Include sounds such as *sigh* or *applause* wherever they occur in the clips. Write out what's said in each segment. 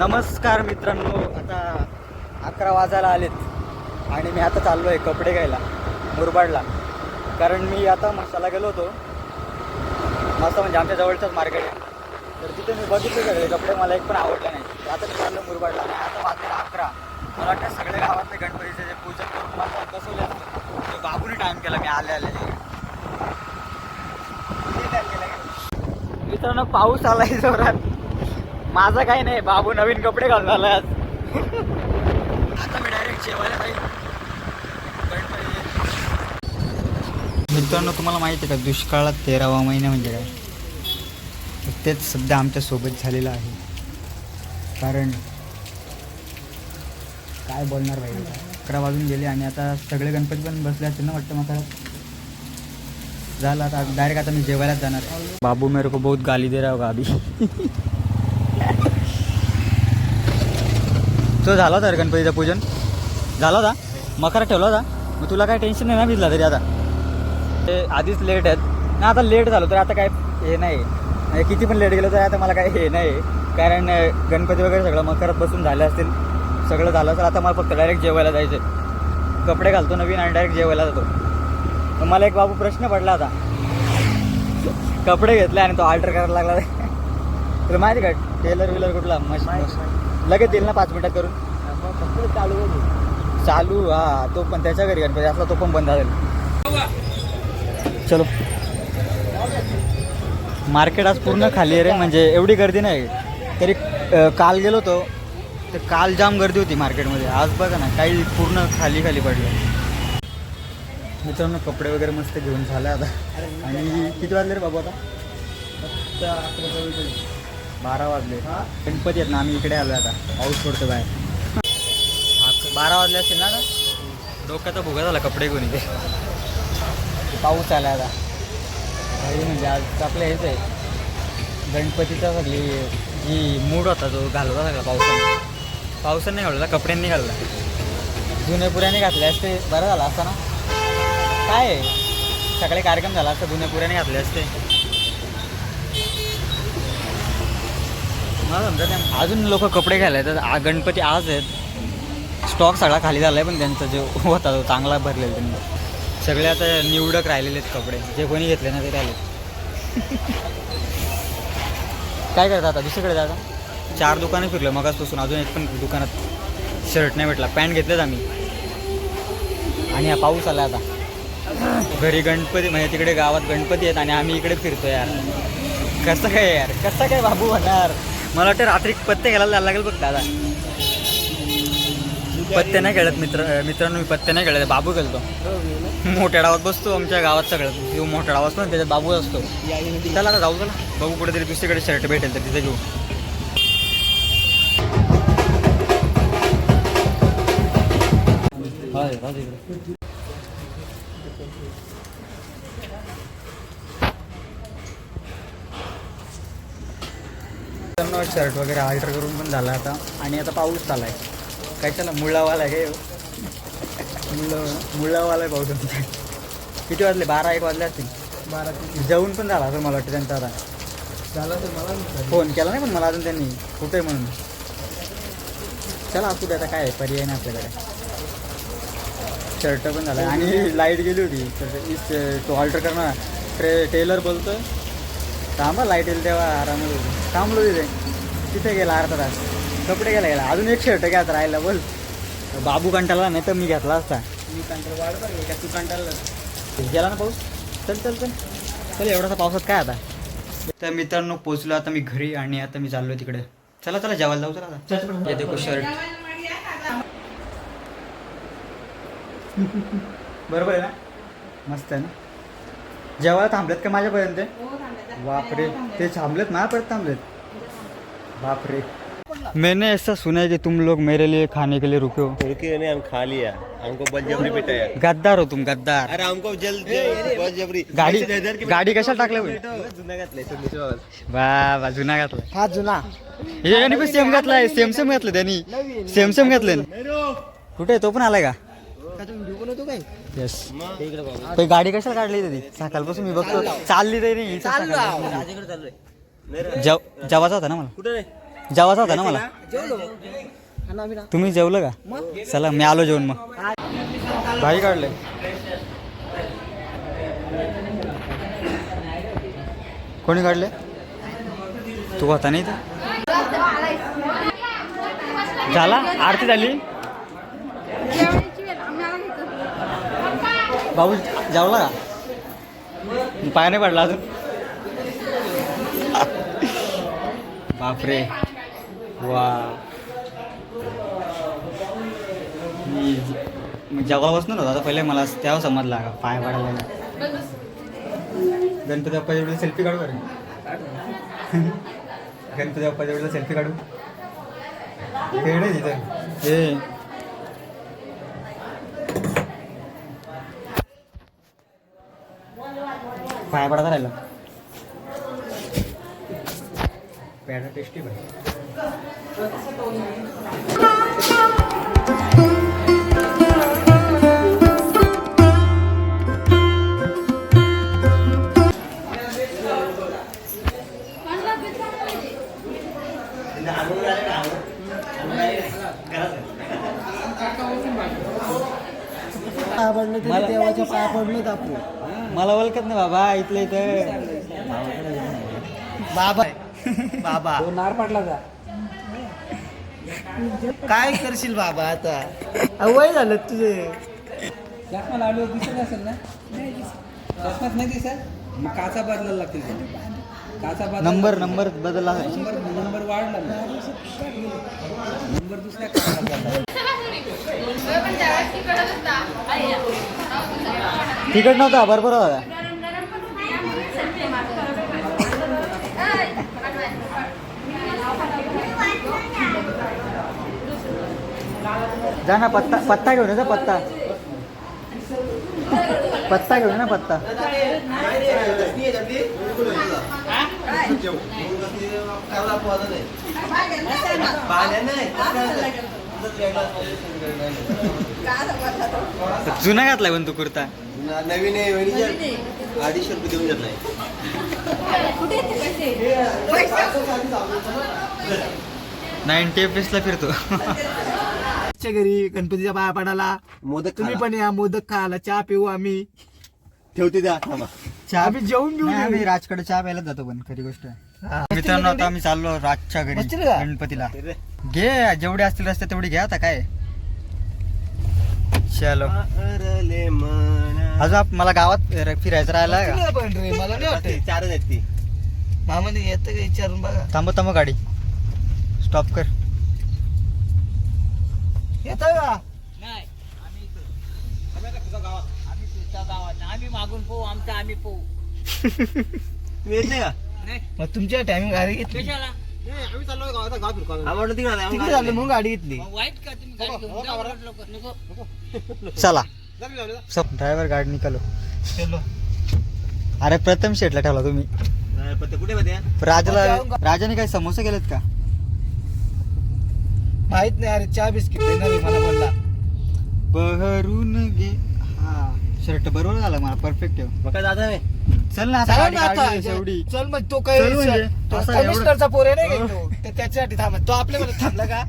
नमस्कार मित्रांनो आता अकरा वाजायला आलेत आणि मी आता चाललो आहे कपडे घ्यायला मुरबाडला. कारण मी आता मसाला गेलो होतो. मस्त म्हणजे आमच्या जवळचंच मार्केट आहे तर तिथे मी बघितले सगळे कपडे मला एक पण आवडले नाही. आता मी चाललो मुरबाडला. आणि आता वाजले अकरा. मला वाटतं सगळे गावातले गणपतीचे जे पूजन करून मला बसवले असतात ते बाबूने टाईम केला मी आले आले मित्रांनो पाऊस आलाय जोरात. माझं काही नाही बाबू नवीन कपडे घालून आज. आता मी डायरेक्ट जेवायला मित्रांनो तुम्हाला माहिती आहे का दुष्काळात तेरावा महिना म्हणजे काय? तेच सध्या आमच्यासोबत झालेलं आहे. कारण काय बोलणार भाई अकरा वाजून गेले आणि आता सगळे गणपती पण बसले असतील ना वाटतं मग झालं आता डायरेक्ट आता मी जेवायलाच जाणार बाबू मेरे को बहुत गाली दे रहा होगा अभी. *laughs* तो झाला होता रे गणपतीचं पूजन. झाला होता. मकर ठेवला होता. मग तुला काय टेन्शन नाही ना भिजला तरी आता. ते आधीच लेट आहेत. ना आता लेट झालो तर आता काय हे नाही. म्हणजे किती पण लेट गेलो तर आता मला काय हे नाही. कारण गणपती वगैरे सगळं मकरात बसून झाले असतील. सगळं झालं तर आता मला फक्त डायरेक्ट जेवायला जायचं कपडे घालतो नवीन आणि डायरेक्ट जेवायला जातो. तर मला एक बाबू प्रश्न पडला आता कपडे घेतले आणि तो ऑर्डर करायला लागला. *laughs* तुला माहिती का? टेलर विलर कुठला? मस्त मस्त. लगेच देईल ना पाच मिनिटात करून? चालू चालू हा तो पण त्याच्या घरी गणपती असला तो पण बंद झाला चलो. मार्केट आज पूर्ण खाली आहे रे म्हणजे एवढी गर्दी नाही. तरी काल गेलो होतो तर काल जाम गर्दी होती मार्केटमध्ये. आज बघा ना काही पूर्ण खाली खाली पडलं. मित्रांनो कपडे वगैरे मस्त घेऊन झालं आता. आणि किती वाजले रे बाबू आता? बारा वाजले. गणपती आहेत ना आम्ही इकडे आलो आता. पाऊस पडतो बाहेर. बारा वाजले असतील ना आता? डोक्याचा भुगा झाला कपडे घेऊन इथे. पाऊस आला आता. म्हणजे आज आपलं हेच आहे. गणपतीचा सगळी जी मूड होता तो घालवला सगळा पावसाने. पावसाने नाही घालवला कपड्यांनी घालला जुने पुऱ्याने घातले असते बरं झालं असतं ना? काय सकाळी कार्यक्रम झाला असता जुने पुऱ्याने घातले असते. मला समजत नाही अजून लोक कपडे घ्यायला येतात. आ- गणपती आज आहेत. स्टॉक सगळा खाली झाला आहे पण त्यांचा जो *laughs* होता तो चांगला भरलेला त्यांनी. सगळे आता निवडक राहिलेले आहेत कपडे. जे कोणी घेतले ना ते राहिले. *laughs* काय करता आता? दुसरीकडे जाता? चार दुकानं फिरलो मगाचपासून अजून एक पण दुकानात शर्ट नाही भेटला. पॅन्ट घेतलेत आम्ही. आणि हा पाऊस आला आता. घरी गणपती म्हणजे तिकडे गावात गणपती आहेत आणि आम्ही इकडे फिरतो यार. कसं काय यार? कसं काय बाबू होणार? मला वाटतं रात्री पत्ते घ्यायला जायला लागेल बघ दादा. पत्ते नाही खेळत मित्र मित्रांनो मी पत्ते नाही खेळत बाबू खेळतो. मोठ्या डावात बसतो आमच्या गावात सगळं. किंवा मोठ्या डाव असतो ना त्याच्यात बाबू असतो. चला आता जाऊ चला. बघू कुठेतरी दुसरीकडे शर्ट भेटेल तर तिथे घेऊ. हाय, राहू दे इकडे. मित्रांनो शर्ट वगैरे ऑर्डर करून पण झाला आता. आणि आता पाऊस चालला आहे काय त्याला मुळावाला आहे काय मुळ मुळावाला आहे पाऊस आमच्या. किती वाजले? बारा एक वाजले असतील. बारा जेवण पण झाला असं मला वाटतं त्यांचा आता. झाला तर मला फोन केला नाही पण मला अजून त्यांनी. कुठे आहे म्हणून? चला असू दे आता काय पर्याय नाही आपल्याकडे. शर्ट पण झाला. आणि लाइट गेली होती. तर तो ऑर्डर करणार. ट्रे टेलर बोलतोय. थांबा लाइट येईल तेव्हा आराम थांबलो तिथे. तिथे गेला अर्धा तास. कपडे गेला गेला. अजून एक शर्ट घ्यायचा राहिला बोल. बाबू कंटाळला नाही तर मी घेतला असता. मी कंटाळ वाढ का तू कंटाळला. गेला ना पाऊस? चल चल चल. चल एवढासा पावसात काय आता? तर मित्रांनो पोचलो आता मी घरी आणि आता मी चाललो तिकडे. चला चला जेवायला जाऊ चला आता हे देखो शर्ट बरोबर आहे ना? मस्त आहे ना? जेवायला थांबलेत का माझ्यापर्यंत? बापरे. ते थांबलेत माझ्यापर्यंत थांबलेत. बापरे मैंने ऐसा सुना है कि तुम लोग मेरे लिए खाने के लिए रुके हो। रुके नहीं हम खा लिया। हमको बलजबरी बिठाया गद्दार हो तुम गद्दार। अरे हमको जल्द बलजबरी। गाडी गाडी कशाला टाकल्या होय? जुना घातलंय वा वा जुना घातला हा जुना हे यांनी पण सेम घातलाय सेम सेम घातलं त्यांनी सेम सेम घातले कुठे? तो पण आलाय का येस। तो गाडी कशाला काढली ती सकाळपासून मी। बघतो चालली तरी नाही. जेव- जेवायचा होता ना मला? कुठे जेवायचा होता ना मला? तुम्ही जेवलं का? चला मी आलो जेवण मग. भाई काढले. कोणी काढले? तू होता नाही तर झाला? आरती झाली? भाऊ जेवला का? पाय नाही पडला अजून. बापरे. वा. मी जेव्हा बसणार होता आता पहिले मला तेव्हा समजला का पाय पडायला गणपती बाप्पाच्या वेळेला सेल्फी काढू अरे गणपती बाप्पाच्या वेळेला सेल्फी काढू? खेळ आहे तिथं हे पाय पडायला राहिला. पेढा टेस्टी पाहिजे मला- देवाच्या पाया पडलो आपण. मला ओळखत नाही बाबा इथलं इथं. बाबा बाबा? नार पाटला का काय करशील बाबा आता? अहो, वय झालं तुझे. चष्मा लावल्यावर दिसत असेल ना? चष्माच नाही दिसत? मग काचा बदलायला लागतील ते. काचा बदला नंबर नंबर बदलला नंबर नंबर वाढला ना. नंबर दुसऱ्या काचा बदलला तिकट नव्हता बरोबर. होता जा ना पत्ता पत्ता घेऊन जा पत्ता. पत्ता घेऊन ना पत्ता. जुना घातलाय पण तू कुर्ता. नवीन अडीचशे रुपये देऊन घेतलाय. नाईन्टी एफ ला फिरतो. आमच्या घरी गणपतीच्या पाया पडायला मोदक तुम्ही. पण या मोदक खायला चहा पिऊ आम्ही. ठेवते द्या थांबा. चहा आम्ही जेवून नाही, आम्ही. राजकडे चहा प्यायला जातो पण खरी गोष्ट. आहे. मित्रांनो आता आम्ही चाललो राजच्या घरी बसतील का? गणपतीला. घे जेवढे असतील रस्ते तेवढी घ्या आता काय? चलो. अरले मना. अजून आप- मला गावात र- फिरायचं राहिलं का? का पण रे मला नाही वाटत. चारच आहेत ती. मामाने येतं का? विचारून बघा. थांब थांब गाडी. स्टॉप कर. येतं का? तुम्ही येत नाही का? मग तुमच्या टायमिंग गाडी घेतली. आम्ही तिकडे झालं मग गाडी घेतली चला. सब ड्रायव्हर गाडी निकालो. चलो. अरे प्रथम शेटला ठेवला तुम्ही. नाही, पण ते कुठे माहिती आहे? राजाला राजाने काही समोसे केलेत का? माहीत नाही अरे चहा बिस्किट देणार आहे मला बोलला बहरून गे. हा शर्ट बरोबर झाला मला परफेक्ट आहे. मग काय दादा नाही चल ना आता गाडी ना आता. काढली एवढी चल मग तो काय चल म्हणजे. तो असा एवढा- कमिशनरचा पोर आहे नाही का तो. ते त्याच्यासाठी थांबा तो आपल्यामध्ये थांबला का?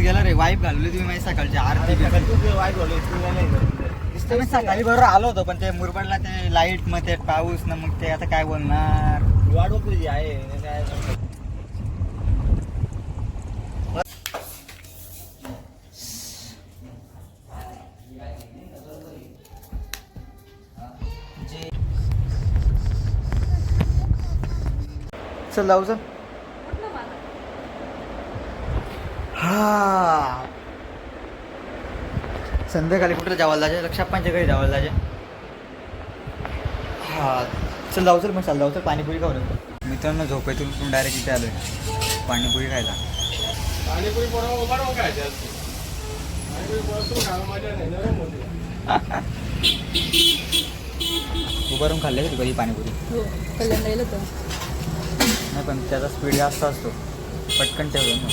गेला रे वाईफ घालवली तुम्ही माझी सकाळची आरती बी. मी सकाळी बरोबर आलो होतो पण ते मुरबाडला ते लाइट मग ते पाऊस ना मग ते आता काय बोलणार? वाट बघ तुझी आहे काय चल जाऊ चल. हा. संध्याकाळी कुठं जावायला जायचे लक्षाप्पांच्या घरी जावायला जायचे हा. चल जाऊ चल मग चाल जाऊ चल पाणीपुरी खाऊ रे मित्रांनो झोपेतून डायरेक्ट इथे आलोय. पाणीपुरी खायला. उभारून खाल्ले कधी पाणीपुरी हो कल्याण राहिलं तर नाही पण त्याचा स्पीड जास्त असतो. पटकन ठेवलं ना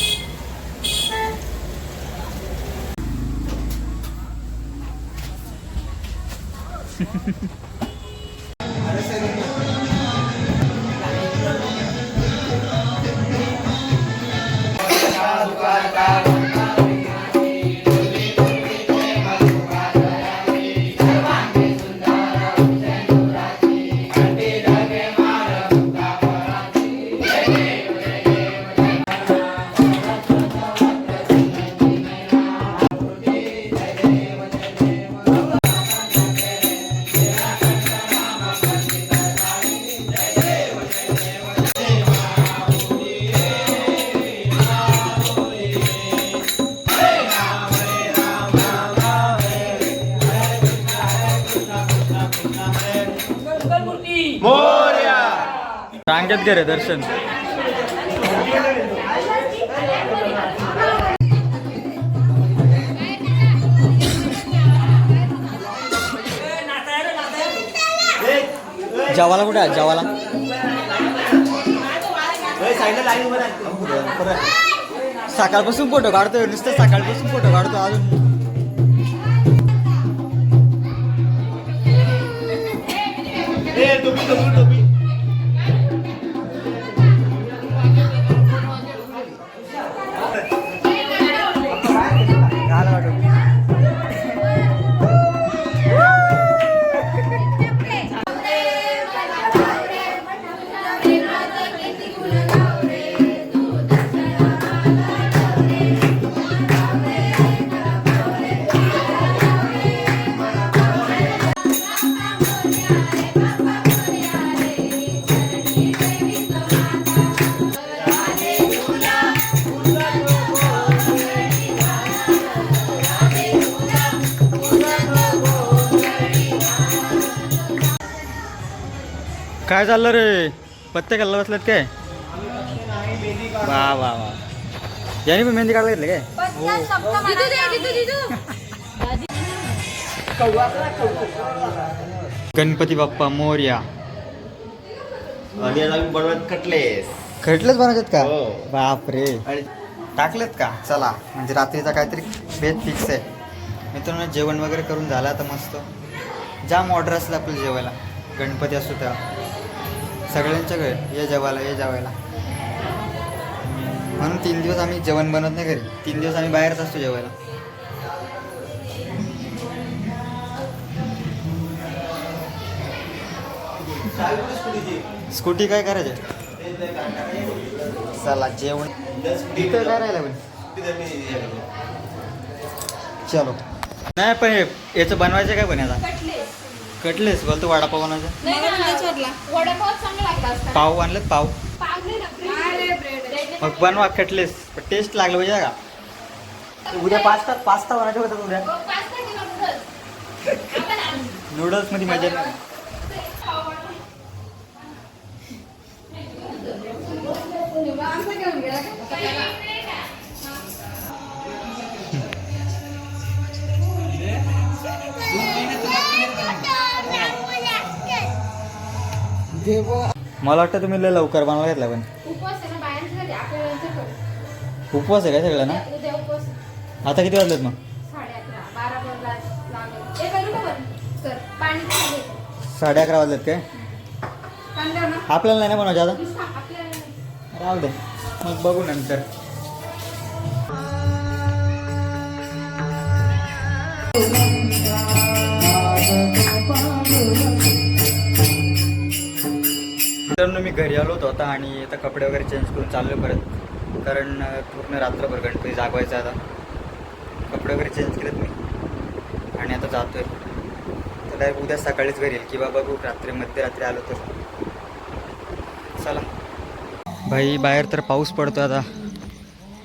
*laughs* वांग्यात घर दर्शन. जवाला कुठे आहे? जवाला. सकाळपासून फोटो काढतोय नुसतं सकाळपासून फोटो काढतो अजून. घाला काय चाललं रे? पत्ते खाल्ला बसलात काय? वा वा वा. याने पण मेहंदी काढला घेतली काय? गणपती बाप्पा मोर्या. आणि आम्ही बनवत कटलेस खटलेच बनवतात का? हो. बापरे. आणि टाकलेत का? चला. म्हणजे रात्रीचा काहीतरी भेद फिक्स आहे. मित्रांनो जेवण वगैरे करून झालं आता मस्त. जाम ऑर्डर असलं आपलं जेवायला. गणपती असू त्या सगळ्यांच्या घरी ये जेवायला ये जेवायला. म्हणून तीन दिवस आम्ही जेवण बनवत नाही घरी. तीन दिवस आम्ही बाहेरच असतो जेवायला. स्कूटी काय करायचे? चला जेवण. तिथं काय राहिलं पण? चलो. नाही पण हे याचं बनवायचं काय पण आता? कटलेस बोलतो वडापाव बनवायचं वडापाव चांगला लागला असता. पाव आणलं पाव. पाव नाही ना ब्रेड मग बनवा कटलेस पण टेस्ट लागलं पाहिजे का उद्या पास्ता पास्ता बनायचं होतं उद्या? पास्ता किंवा नूडल्स आपण आणू. नूडल्समध्ये मजा नाही. आमचा घेऊन गेला का? मला वाटतं तुम्ही लय लवकर बनवायला घेतला पण. उपवास आहे काय सगळं ना? उद्या उपवास आहे. आता किती वाजलेत मग? साडे अकरा वाजलेत काय? आपल्याला नाही ना बनवायचं आता? राहू दे. मग बघू नंतर. मित्रांनो मी घरी आलो होतो आता आणि आता कपडे वगैरे चेंज करून चाललो परत. कारण पूर्ण रात्रभर गणपती जागवायचा आता. कपडे वगैरे चेंज केलेत मी. आणि आता जातोय. तर डायरेक्ट उद्या सकाळीच घरी येईल. की बाबा बघू रात्री मध्यरात्री आलो तर. चला. भाई बाहेर तर पाऊस पडतो आता.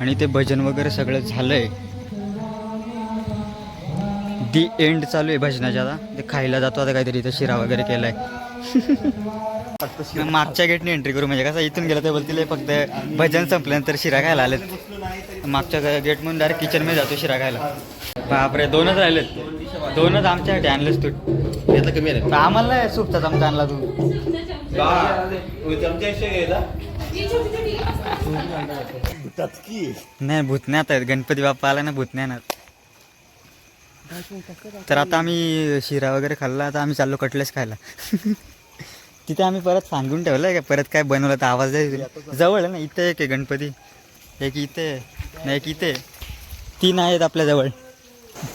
आणि ते भजन वगैरे सगळं झालंय. दी एंड चालू आहे भजनाच्या आता. ते खायला जातो आता काहीतरी. इथं शिरा वगैरे केलाय. *laughs* मग मागच्या गेटने एंट्री करू. म्हणजे कसं इथून गेलं तर बोलतील फक्त भजन संपल्यानंतर शिरा खायला आलेत. मागच्या गेट म्हणून डायरेक्ट किचनमध्ये जातो शिरा खायला. बापरे दोनच राहिलेत. दोनच आमच्यासाठी आणलेस तू. यातलं कमी आम्हाला सूपचा चमचा आणला तू. नाही भूतण्यात आहेत. गणपती बाप्पा आला ना भूतण्यात तर आता आम्ही शिरा वगैरे खाल्ला आता आम्ही चाललो कटलेस खायला. *laughs* तिथे आम्ही परत सांगून ठेवलं का परत काय बनवलं तर आवाज द्यायचा जवळ आहे ना इथे एक आहे गणपती. एक इथे नाही एक इथे. तीन आहेत आपल्या जवळ.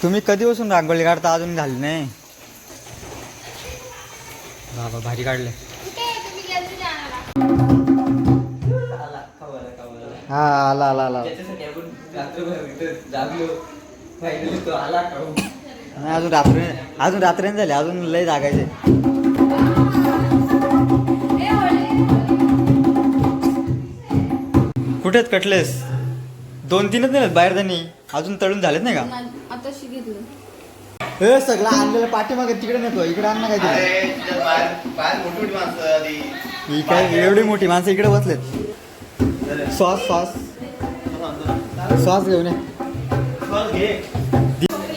तुम्ही कधी बसून रांगोळी काढता? अजून झाली नाही. बाबा भारी काढले हा आला आला आला. नाही अजून रात्री अजून रात्री झाली. अजून लय जागायचे कुठेच कटलेस? दोन तीनच नाही बाहेर त्यांनी. अजून तळून झालेत नाही का? आता हे सगळं आणलेलं पाठीमागे तिकडे नेतो. इकडे आण ना काहीतरी. अरे तिच्यात बाहेर बाहेर मोठी मोठी माणसं ही काय एवढी मोठी माणसं इकडे बसलेत. सॉस सॉस सॉस घेऊन ये. घे.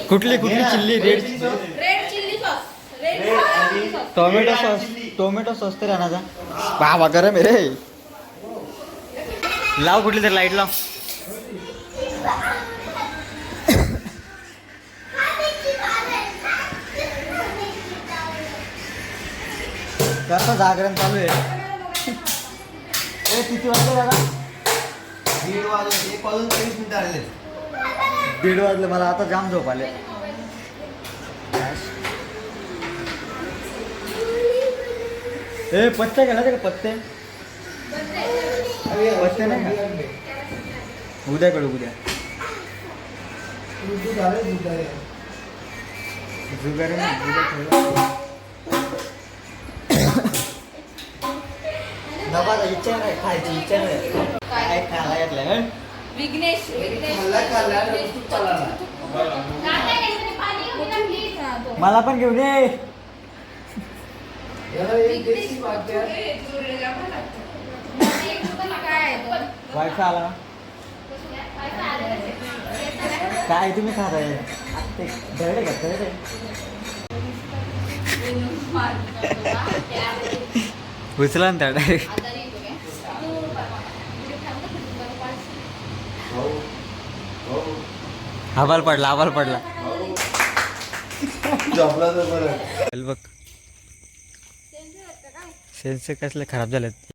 कुठली कुठली chilli? Red red chilli sauce red chilli sauce tomato sauce tomato sauce तरी आणायचा. बाबा गरम आहे रे लाव कुठली तरी लाइट लाव. कसं जागरण चालू आहे? ए किती वाजले दादा? दीड वाजून एक वाजून तेवीस मिनिटं आलेले दीड वाजले मला आता जाम झोप आले. ए पत्ते घालायचे का पत्ते. पत्ते नाही का उद्या कडू उद्या. जुगारी. नवाचा इच्छा नाही खायची इच्छा नाही. काय खायला घेतलंय हं? विघ्नेश मला पण घेऊन ये. काय आला काय तुम्ही खाताय? ते धडे का? धडे उचला ना त्या डायरेक्ट आबाल पडला आबाल पडला. बघ. सेन्सर कसले खराब झालेत.